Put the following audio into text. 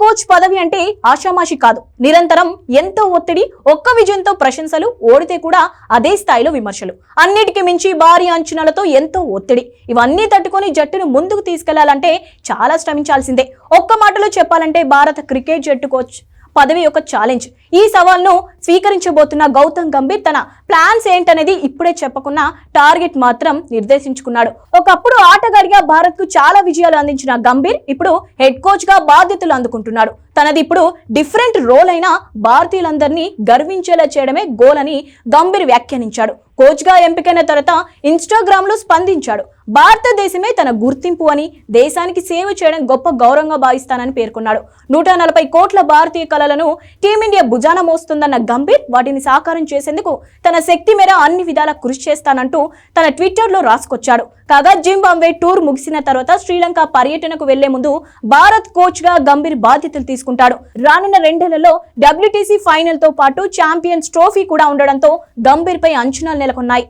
Coach పదవి అంటే ఆషామాషి కాదు. నిరంతరం ఎంతో ఒత్తిడి ఒక్క విజయంతో ప్రశంసలు ఓడితే కూడా అదే స్థాయిలో విమర్శలు. అన్నిటికీ మించి భారీ అంచనాలతో ఎంతో ఒత్తిడి. ఇవన్నీ తట్టుకొని జట్టును ముందుకు తీసుకెళ్ళాలంటే చాలా శ్రమించాల్సిందే. ఒక్క మాటలో చెప్పాలంటే భారత క్రికెట్ జట్టు కోచ్ పదవి యొక్క ఛాలెంజ్ ఈ సవాల్ను స్వీకరించబోతున్న గౌతమ్ గంభీర్ తన ప్లాన్స్ ఏంటనేది ఇప్పుడే చెప్పకున్న టార్గెట్ మాత్రం నిర్దేశించుకున్నాడు. ఒకప్పుడు ఆటగాడిగా భారత్కు చాలా విజయాలు అందించిన గంభీర్ ఇప్పుడు హెడ్ కోచ్గా బాధ్యతలు అందుకుంటున్నాడు. తనది ఇప్పుడు డిఫరెంట్ రోల్ అయిన భారతీయులందరినీ గర్వించేలా చేయడమే గోల్ అని గంభీర్ వ్యాఖ్యానించాడు. కోచ్గా ఎంపికైన తర్వాత ఇన్స్టాగ్రామ్లో స్పందించాడు. భారతదేశమే తన గుర్తింపు అని దేశానికి సేవ చేయడం గొప్ప గౌరవంగా భావిస్తానని పేర్కొన్నాడు. నూట నలభై కోట్ల భారతీయ కళలను టీమిండియా భుజాన మోస్తుందన్న గంభీర్ వాటిని సాకారం చేసేందుకు తన శక్తి మేర అన్ని విధాలా కృషి చేస్తానంటూ తన ట్విట్టర్లో రాసుకొచ్చాడు. కాగా జింబాంబే టూర్ ముగిసిన తర్వాత శ్రీలంక పర్యటనకు వెళ్ళే ముందు భారత్ కోచ్గా గంభీర్ బాధ్యతలు తీసుకుంటాడు. రానున్న రెండేళ్ళలో డబ్ల్యూటీసీ ఫైనల్తో పాటు ఛాంపియన్స్ ట్రోఫీ కూడా ఉండడంతో గంభీర్ పై అంచనాలు నెలకొన్నాయి.